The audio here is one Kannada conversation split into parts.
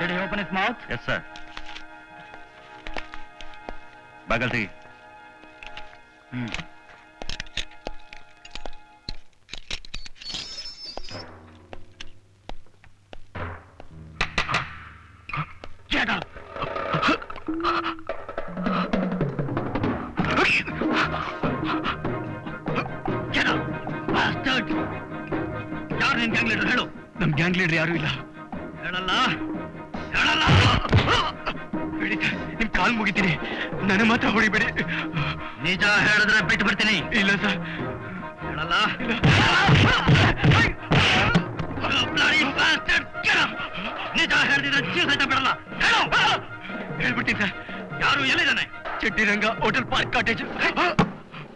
Did he open his mouth? Yes sir ಬಾಗಲ್ ತೆಗಿ Hmm. Get up! Get up! Bastard! ಯಾರು ನಿನ್ ಗ್ಯಾಂಗ್ ಲೀಡರ್ ಹೇಳು ನಮ್ ಗ್ಯಾಂಗ್ ಲೀಡರ್ ಯಾರು ಇಲ್ಲ ಹೇಳಲ್ಲ ನಿಮ್ ಕಾಲ್ ಮುಗಿತೀನಿ ನನ್ನ ಮಾತ್ರ ಹೊಡಿಬೇಡಿ ನಿಜ ಹೇಳಿದ್ರೆ ಬಿಟ್ಟು ಬಿಡ್ತೀನಿ ಇಲ್ಲ ಸರ್ ಹೇಳಲ್ಲ Bloody bastard! Get up! ನಿಜ ಹೇಳಿದ್ರೆ ಜೀವ ಸಹಿತ ಬಿಡಲ್ಲ ಹೇಳು ಹೇಳ್ಬಿಟ್ಟಿ ಸರ್ ಯಾರು ಎಲ್ಲಿದ್ದಾನೆ Chaddiranga hotel park cottage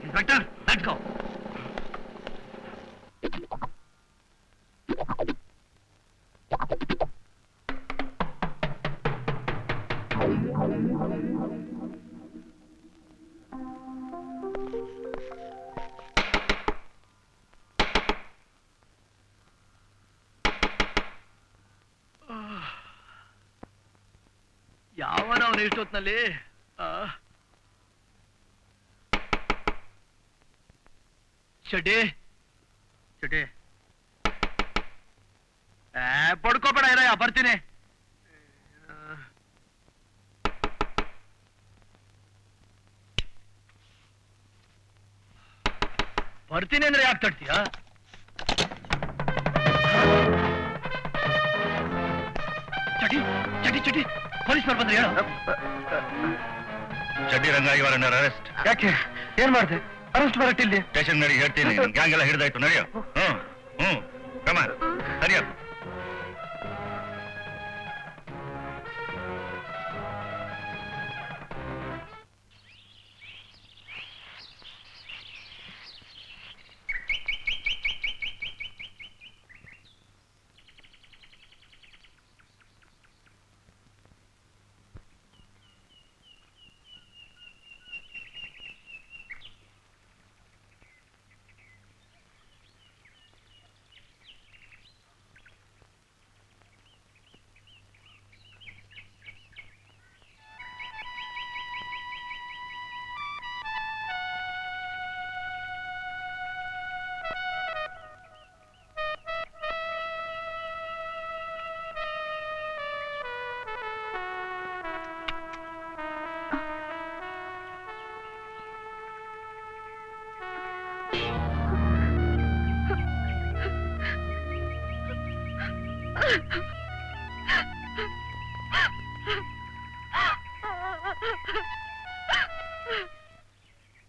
inspector Chaddi Chaddi ಏ ಪಡ್ಕೋಬೇಡ ಇರಯ್ಯ ಬರ್ತೀನಿ. ಬರ್ತೀನಿ ಅಂದ್ರೆ ಯಾಕೆ ತಡ್ತೀಯ? ಚಟಿ ಚಟಿ ಚಟಿ ಪೊಲೀಸ್ನವ್ರು ಬಂದ್ರೆ ಹೇಳು ಚಡ್ಡಿ ರಂಗ ಇವರ ಅರೆಸ್ಟ್ ಯಾಕೆ ಏನ್ ಮಾಡ್ದೆ ಅರೆಸ್ಟ್ ಬರಟ್ಟಿಲ್ಲಿ ಸ್ಟೇಷನ್ ನಡಿ ಹೇಳ್ತೀನಿ ಗ್ಯಾಂಗ್ ಎಲ್ಲ ಹಿಡಿದಾಯ್ತು ನಡೆಯೋ ಹ್ಮ್ ಹ್ಮ್ ಕ್ರಮ ಸರಿಯ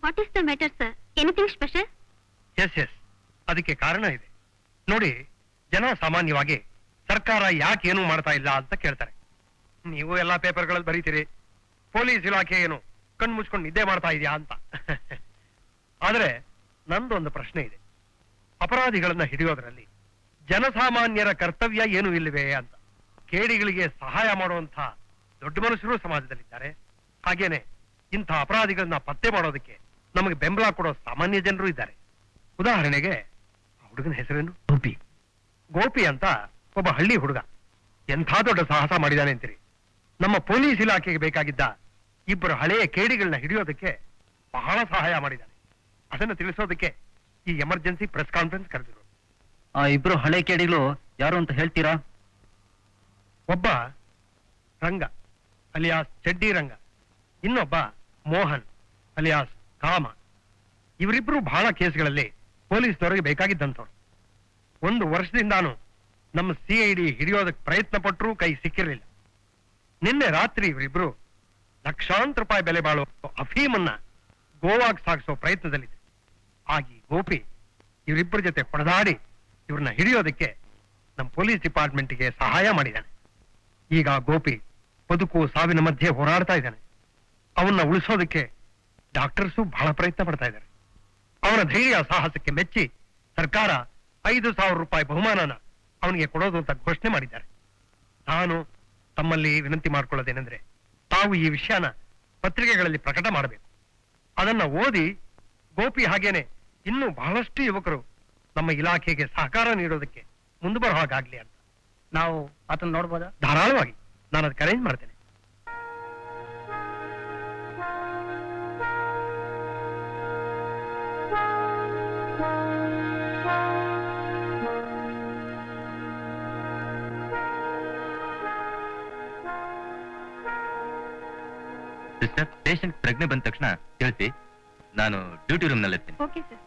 what is the matter sir anything special yes yes ಅದಕ್ಕೆ ಕಾರಣ ಇದೆ. ನೋಡಿ, ಜನ ಸಾಮಾನ್ಯವಾಗಿ ಸರ್ಕಾರ ಯಾಕೆ ಏನು ಮಾಡ್ತಾ ಇಲ್ಲ ಅಂತ ಕೇಳ್ತಾರೆ. ನೀವು ಎಲ್ಲಾ ಪೇಪರ್ಗಳಲ್ಲಿ ಬರೀತೀರಿ. ಪೊಲೀಸ್ ಇಲಾಖೆ ಏನು ಕಣ್ ಮುಚ್ಕೊಂಡು ನಿದ್ದೆ ಮಾಡ್ತಾ ಇದೆಯಾ ಅಂತ. ಆದ್ರೆ ನಂದೊಂದು ಪ್ರಶ್ನೆ ಇದೆ. ಅಪರಾಧಿಗಳನ್ನ ಹಿಡಿಯೋದ್ರಲ್ಲಿ ಜನಸಾಮಾನ್ಯರ ಕರ್ತವ್ಯ ಏನು ಇಲ್ಲವೇ ಅಂತ. ಕೇಡಿಗಳಿಗೆ ಸಹಾಯ ಮಾಡುವಂತ ದೊಡ್ಡ ಮನುಷ್ಯರು ಸಮಾಜದಲ್ಲಿದ್ದಾರೆ. ಹಾಗೇನೆ ಇಂಥ ಅಪರಾಧಿಗಳನ್ನ ಪತ್ತೆ ಮಾಡೋದಕ್ಕೆ ನಮಗೆ ಬೆಂಬಲ ಕೊಡೋ ಸಾಮಾನ್ಯ ಜನರು ಇದ್ದಾರೆ. ಉದಾಹರಣೆಗೆ ಹುಡುಗನ ಹೆಸರೇನು? ಗೋಪಿ. ಗೋಪಿ ಅಂತ ಒಬ್ಬ ಹಳ್ಳಿ ಹುಡುಗ. ಎಂಥ ದೊಡ್ಡ ಸಾಹಸ ಮಾಡಿದಾನೆ ಅಂತೀರಿ. ನಮ್ಮ ಪೊಲೀಸ್ ಇಲಾಖೆಗೆ ಬೇಕಾಗಿದ್ದ ಇಬ್ಬರು ಹಳೆಯ ಕೇಡಿಗಳನ್ನ ಹಿಡಿಯೋದಕ್ಕೆ ಬಹಳ ಸಹಾಯ ಮಾಡಿದ್ದಾನೆ ಅದನ್ನು ತಿಳಿಸೋದಕ್ಕೆ ಈ ಎಮರ್ಜೆನ್ಸಿ ಪ್ರೆಸ್ ಕಾನ್ಫರೆನ್ಸ್ ಕರೆದಿರು ಆ ಇಬ್ರು ಹಳೆ ಕೇಡಿಗಳು ಯಾರು ಅಂತ ಹೇಳ್ತೀರಾ? ಒಬ್ಬ ರಂಗ, ಅಲಿಯಾಸ್ ಚಡ್ಡಿ ರಂಗ. ಇನ್ನೊಬ್ಬ ಮೋಹನ್, ಅಲಿಯಾಸ್ ಕಾಮ. ಇವರಿಬ್ರು ಬಹಳ ಕೇಸ್ಗಳಲ್ಲಿ ಪೊಲೀಸ್ನವರಿಗೆ ಬೇಕಾಗಿದ್ದಂಥವ್ರು. ಒಂದು ವರ್ಷದಿಂದಾನು ನಮ್ಮ ಸಿ ಐ ಡಿ ಹಿಡಿಯೋದಕ್ಕೆ ಪ್ರಯತ್ನ ಪಟ್ಟರೂ ಕೈ ಸಿಕ್ಕಿರಲಿಲ್ಲ. ನಿನ್ನೆ ರಾತ್ರಿ ಇವರಿಬ್ರು ಲಕ್ಷಾಂತರ ರೂಪಾಯಿ ಬೆಲೆ ಬಾಳೋ ಅಫೀಮನ್ನ ಗೋವಾಗ್ ಸಾಗಿಸೋ ಪ್ರಯತ್ನದಲ್ಲಿದೆ ಆಗಿ ಗೋಪಿ ಇವರಿಬ್ಬರ ಜೊತೆ ಹೊಡೆದಾಡಿ ಇವ್ರನ್ನ ಹಿಡಿಯೋದಕ್ಕೆ ನಮ್ಮ ಪೊಲೀಸ್ ಡಿಪಾರ್ಟ್ಮೆಂಟ್ಗೆ ಸಹಾಯ ಮಾಡಿದ್ದಾನೆ ಈಗ ಗೋಪಿ ಬದುಕು ಸಾವಿನ ಮಧ್ಯೆ ಹೋರಾಡ್ತಾ ಇದ್ದಾನೆ. ಅವನ್ನ ಉಳಿಸೋದಕ್ಕೆ ಡಾಕ್ಟರ್ಸು ಬಹಳ ಪ್ರಯತ್ನ ಪಡ್ತಾ ಇದ್ದಾರೆ. ಅವನ ಧೈರ್ಯ ಸಾಹಸಕ್ಕೆ ಮೆಚ್ಚಿ ಸರ್ಕಾರ ಐದು ಸಾವಿರ ರೂಪಾಯಿ ಬಹುಮಾನನ ಅವನಿಗೆ ಕೊಡೋದು ಅಂತ ಘೋಷಣೆ ಮಾಡಿದ್ದಾರೆ. ನಾನು ತಮ್ಮಲ್ಲಿ ವಿನಂತಿ ಮಾಡ್ಕೊಳ್ಳೋದೇನೆಂದ್ರೆ ತಾವು ಈ ವಿಷಯನ ಪತ್ರಿಕೆಗಳಲ್ಲಿ ಪ್ರಕಟ ಮಾಡಬೇಕು. ಅದನ್ನ ಓದಿ ಗೋಪಿ ಹಾಗೇನೆ ಇನ್ನೂ ಬಹಳಷ್ಟು ಯುವಕರು ನಮ್ಮ ಇಲಾಖೆಗೆ ಸಹಕಾರ ನೀಡೋದಕ್ಕೆ ಮುಂದೆ ಬರೋ ಹಾಗಾಗ್ಲಿ ಅಂತ. ನಾವು ಅದನ್ನು ನೋಡ್ಬೋದಾ? ಧಾರಾಳವಾಗಿ. ನಾನು ಅದಕ್ಕೆ ಅರೇಂಜ್ ಮಾಡ್ತೇನೆ. ಸಿಸ್ಟರ್ ಪೇಷಂಟ್ ಪ್ರಜ್ಞೆ ಬಂದ ತಕ್ಷಣ ತಿಳಿಸಿ ನಾನು ಡ್ಯೂಟಿ ರೂಮ್ನಲ್ಲಿ ಇರ್ತೀನಿ ಓಕೆ ಸರ್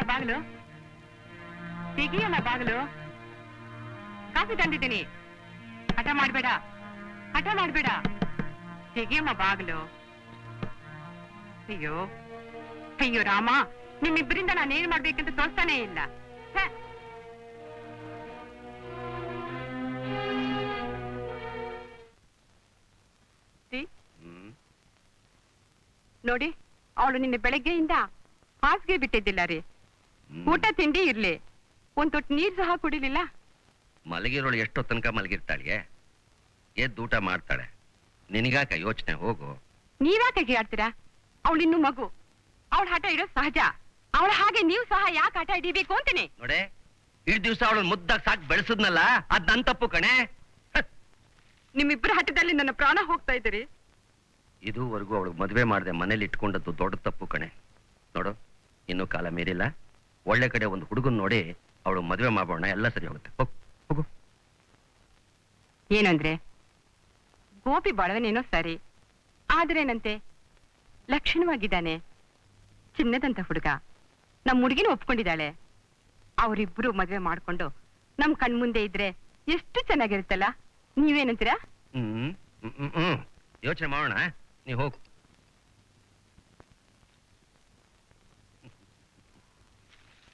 ತೆಗಿಯಮ್ಮ ಬಾಗಿಲು? ತೆಗಿಯಮ್ಮ ಬಾಗಿಲು? ಕಾಫಿ ತಂದಿದ್ದೀನಿ. ಹಠ ಮಾಡಬೇಡ. ಹಠ ಮಾಡಬೇಡ. ತೆಗಿಯಮ್ಮ ಬಾಗಿಲು. ಅಯ್ಯೋ ಅಯ್ಯೋ ರಾಮ ನಿಮ್ಮಿಬ್ಬರಿಂದ ನಾನು ಏನ್ ಮಾಡ್ಬೇಕಂತ ತೋರ್ತಾನೇ ಇಲ್ಲ? ನೋಡಿ ಅವಳು ನಿನ್ನೆ ಬೆಳಗ್ಗೆಯಿಂದ ಹಾಸಿಗೆ ಬಿಟ್ಟಿದ್ದಿಲ್ಲ ರೀ. ಊಟ ತಿಂಡಿ ಇರ್ಲಿ. ಒಂದ್ ತೊಟ್ಟು ನೀರ್ ಸಹ ಕುಡಿಲಿಲ್ಲ. ಮಲಗಿರೋಳು ಎಷ್ಟೋ ತನಕ ಮಲಗಿರ್ತಾಳಿಗೆ? ಎದ್ದು ಊಟ ಮಾಡ್ತಾಳೆ. ನಿನಗಾಕ ಯೋಚನೆ ಹೋಗು. ನೀವ್ಯಾಕೆ ಆಡ್ತೀರಾ ಇನ್ನು ಮಗು. ಅವಳ ಹಠ ಇಡೋ ಸಹಜ. ಅವಳ ಹಾಗೆ ನೀವು ಸಹ ಯಾಕೆ ಹಠ ಹಿಡಿಬೇಕು ಅಂತೀನಿ? ನೋಡೆ ಇಡ್ ದಿವ್ಸ ಅವಳು ಮುದ್ದಾಗ್ ಸಾಕ್ ಬೆಳೆಸದ್ನಲ್ಲ ಅದ್ ನನ್ ತಪ್ಪು ಕಣೆ. ನಿಮ್ಮಿಬ್ಬರ ಹಠದಲ್ಲಿ ನನ್ನ ಪ್ರಾಣ ಹೋಗ್ತಾ ಇದ್ದೀರಿ. ಇದುವರೆಗೂ ಅವಳು ಮದುವೆ ಮಾಡದೆ ಮನೇಲಿ ಇಟ್ಕೊಂಡದ್ದು ದೊಡ್ಡ ತಪ್ಪು ಕಣೆ. ನೋಡು ಇನ್ನೂ ಕಾಲ ಮೀರಿಲ್ಲ. ಒಳ್ಳೆ ಕಡೆ ಒಂದು ಹುಡುಗನ್ ನೋಡಿ ಅವಳು ಮದುವೆ ಮಾಡೋಣ ಎಲ್ಲ ಸರಿ ಹೋಗುತ್ತೆ. ಹೋಗ್ ಏನಂದ್ರೆ? ಗೋಪಿ ಬಡವನೇನೋ ಸರಿ ಆದ್ರೇನಂತೆ? ಲಕ್ಷಣವಾಗಿದ್ದಾನೆ. ಚಿನ್ನದಂತ ಹುಡುಗ. ನಮ್ ಹುಡುಗಿನ ಒಪ್ಕೊಂಡಿದ್ದಾಳೆ. ಅವರಿಬ್ರು ಮದುವೆ ಮಾಡ್ಕೊಂಡು ನಮ್ ಕಣ್ಮುಂದೆ ಇದ್ರೆ ಎಷ್ಟು ಚೆನ್ನಾಗಿರುತ್ತಲ್ಲ? ನೀವೇನಂತೀರಾ? ಹ್ಮ್ ಹ್ಮ್, ಯೋಚನೆ ಮಾಡೋಣ ನೀ ಹೋಗು.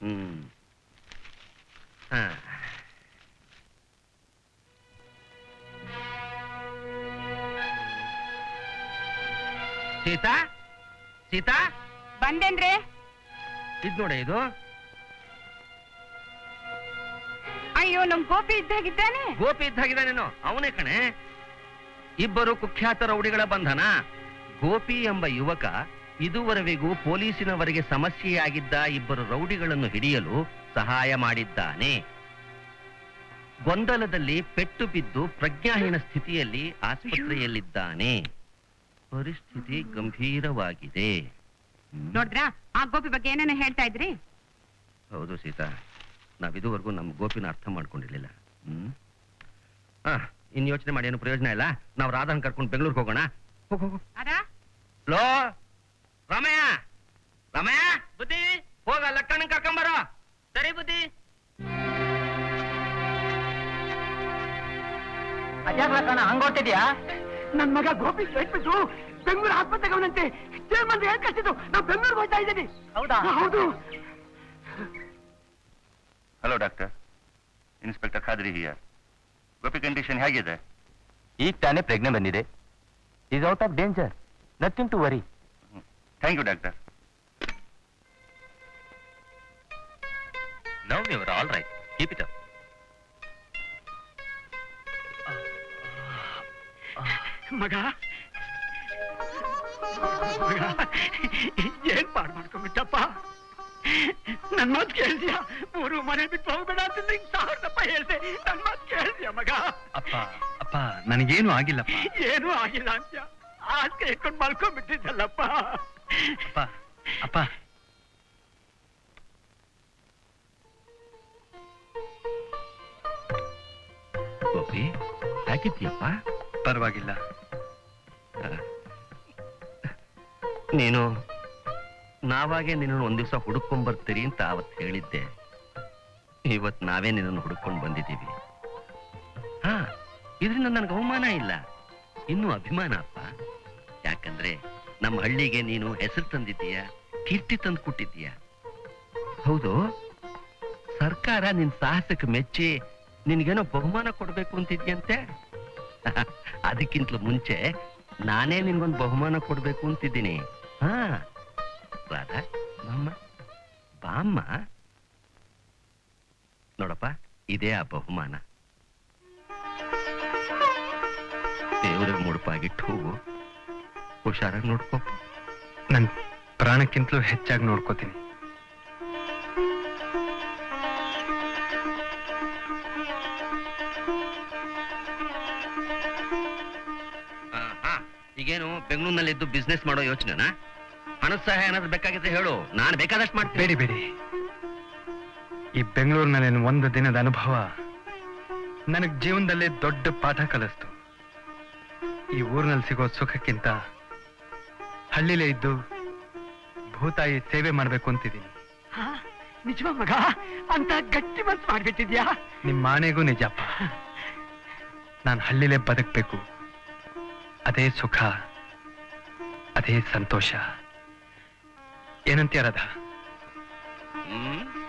ಹ್ಮ್. ಹಾ. ಸೀತಾ? ಸೀತಾ? ಬಂದೇನ್ರಿ? ಇದ್ ನೋಡಿ ಇದು. ಅಯ್ಯೋ ನಮ್ ಗೋಪಿ ಇದ್ದಾಗಿದ್ದಾನೆ? ಗೋಪಿ ಇದ್ದಾಗಿದ್ದಾನೇನೋ? ಅವನೇ ಕಣೆ. ಇಬ್ಬರು ಕುಖ್ಯಾತ ರೌಡಿಗಳ ಬಂಧನ. ಗೋಪಿ ಎಂಬ ಯುವಕ ಇದುವರೆವಿಗೂ ಪೊಲೀಸಿನವರಿಗೆ ಸಮಸ್ಯೆಯಾಗಿದ್ದ ಇಬ್ಬರು ರೌಡಿಗಳನ್ನು ಹಿಡಿಯಲು ಸಹಾಯ ಮಾಡಿದ್ದಾನೆ. ಗೊಂದಲದಲ್ಲಿ ಪೆಟ್ಟು ಬಿದ್ದು ಪ್ರಜ್ಞಾಹೀನ ಸ್ಥಿತಿಯಲ್ಲಿ ಆಸ್ಪತ್ರೆಯಲ್ಲಿದ್ದಾನೆ. ಪರಿಸ್ಥಿತಿ ಗಂಭೀರವಾಗಿದೆ. ನೋಡಿದ್ರಾ? ಆ ಗೋಪಿ ಬಗ್ಗೆ ಏನೇನು ಹೇಳ್ತಾ ಇದ್ರಿ? ಹೌದು ಸೀತಾ ನಾವ್ ಇದುವರೆಗೂ ನಮ್ ಗೋಪಿನ ಅರ್ಥ ಮಾಡ್ಕೊಂಡಿರ್ಲಿಲ್ಲ. ಹ್ಮ್? ಹಾ ಇನ್ ಯೋಚನೆ ಮಾಡಿ ಏನು ಪ್ರಯೋಜನ ಇಲ್ಲ? ನಾವ್ ರಾಧಾನ್ ಕರ್ಕೊಂಡು ಬೆಂಗಳೂರಿಗೆ ಹೋಗೋಣ. ಹೋಗೋ ಲೋ? ರಾಮಯ್ಯ! ರಮಯ ಬುದ್ಧಿ! ಹೋಗ ಲಕ್ಕಣ್ಣ ಕರ್ಕೊಂಬರೋ ಸರಿ ಬುದ್ಧಿ. ಹಂಗೊಟ್ಟಿದ್ಯಾ ನನ್ ಮಗ ಗೋಪಿ ಬಿಟ್ಟು ಬೆಂಗಳೂರು ಆಸ್ಪತ್ರೆಗೆ ಅವನಂತೆ ಮಂದಿ ಏನ್ ಕಳ್ಸಿದ್ದು? ನಾವು ಬೆಂಗಳೂರು ಹೋಗ್ತಾ ಇದ್ದೀನಿ ಹೌದಾ? ಹೌದು. Hello doctor inspector Khadri here Gopi condition ಹೇಗಿದೆ? ಈಗ ತಾನೇ ಪ್ರಜ್ಞೆ ಬಂದಿದೆ. Is out of danger nothing to worry thank you doctor now your all right keep it up ಮಗ. ಮಗ ಏನ್ ಪಾಡ್ ಮಾಡ್ಕೊಂಡ್ಬಿಟ್ಟಪ್ಪ? ನನ್ ಮಾತು ಕೇಳ್ದ್ಯಾ ಮೂರು ಮನೆ ಬಿಟ್ಟು ಹೋಗ್ಬೇಡ ಅಂತ ನಿಂಗ್ ಸಾವಿರದಪ್ಪ ಹೇಳ್ದೆ. ನನ್ ಮಾತು ಕೇಳ್ದ್ಯಾ ಮಗ? ಅಪ್ಪ ಅಪ್ಪ ನನಗೇನು ಆಗಿಲ್ಲಪ್ಪ. ಏನೂ ಆಗಿಲ್ಲ ಅಂತ ಆಸ್ಕೆ ಇಟ್ಕೊಂಡು ಮಲ್ಕೊಂಡ್ಬಿಟ್ಟಿದ್ದಲ್ಲಪ್ಪ. ಅಪ್ಪ ಅಪ್ಪ. ಗೋಪಿ ಹಾಕಿದ್ಯಪ್ಪ ಪರವಾಗಿಲ್ಲ. ನೀನು ನಾವಾಗೆ ನಿನ್ನನ್ನು ಒಂದ್ ದಿವಸ ಹುಡುಕೊಂಡ್ ಬರ್ತೀರಿ ಅಂತ ಅವತ್ ಹೇಳಿದ್ದೆ. ಇವತ್ ನಾವೇ ನಿನ್ನನ್ನು ಹುಡುಕೊಂಡು ಬಂದಿದ್ದೀವಿ. ಹಾ ಇದರಿಂದ ನನಗೆ ಅವಮಾನ ಇಲ್ಲ. ಇನ್ನೂ ಅಭಿಮಾನ ಅಪ್ಪ. ಯಾಕಂದ್ರೆ ನಮ್ಮ ಹಳ್ಳಿಗೆ ನೀನು ಹೆಸರು ತಂದಿದ್ದೀಯ? ಕೀರ್ತಿ ತಂದು ಕೊಟ್ಟಿದ್ದೀಯ? ಹೌದು. ಸರ್ಕಾರ ನಿನ್ ಸಾಹಸಕ್ಕೆ ಮೆಚ್ಚಿ ನಿನ್ಗೇನೋ ಬಹುಮಾನ ಕೊಡ್ಬೇಕು ಅಂತಿದ್ಯಂತೆ? ಅದಕ್ಕಿಂತಲೂ ಮುಂಚೆ ನಾನೇ ನಿನ್ಗೊಂದು ಬಹುಮಾನ ಕೊಡ್ಬೇಕು ಅಂತಿದ್ದೀನಿ. ಹಾ. ಬಾಮ್ಮ ಬಾಮ್ಮ. ನೋಡಪ್ಪ, ಇದೇ ಆ ಬಹುಮಾನ. ದೇವರಿಗೆ ಮುಡುಪಾಗಿಟ್ಟು ಹೋಗು. ಹುಷಾರಾಗಿ ನೋಡ್ಕೋ. ನನ್ ಪ್ರಾಣಕ್ಕಿಂತಲೂ ಹೆಚ್ಚಾಗಿ ನೋಡ್ಕೋತೀನಿ. ಈಗೇನು ಬೆಂಗಳೂರಿನಲ್ಲಿ ಇದ್ದು ಬಿಸ್ನೆಸ್ ಮಾಡೋ ಯೋಚನೆನಾ? ಹಣದ ಸಹಾಯ ಏನಾದ್ರು ಬೇಕಾಗಿದ್ರೆ ಹೇಳು. ನಾನು ಬೇಕಾದಷ್ಟು ಮಾಡ್ತೀನಿ. ಬೇಡಿ ಬೇಡಿ. ಈ ಬೆಂಗಳೂರಿನಲ್ಲಿ ಒಂದು ದಿನದ ಅನುಭವ. ನನಗೆ ಜೀವನದಲ್ಲೇ ದೊಡ್ಡ ಪಾಠ ಕಲಿಸ್ತು. ಈ ಊರಿನಲ್ಲಿ ಸಿಗೋ ಸುಖಕ್ಕಿಂತ ಹಳ್ಳಿಲೇ ಇದ್ದು ಭೂತಾಯಿ ಸೇವೆ ಮಾಡ್ಬೇಕು ಅಂತಿದ್ದೀನಿ. ಹಾ ನಿಜವಾ ಮಗ? ಅಂತ ಗಟ್ಟಿ ಮನ್ಸ್ ಮಾಡ್ಬಿಟ್ಟಿದ್ಯಾ? ನಿಮ್ಮ ಮಾನೆಗೂ ನಿಜಪ್ಪ. ನಾನು ಹಳ್ಳಿಲೇ ಬದುಕಬೇಕು. ಅದೇ ಸುಖ ಅದೇ ಸಂತೋಷ. ಏನಂತೀಯ ರಾಧಾ? ಹ್ಮ್?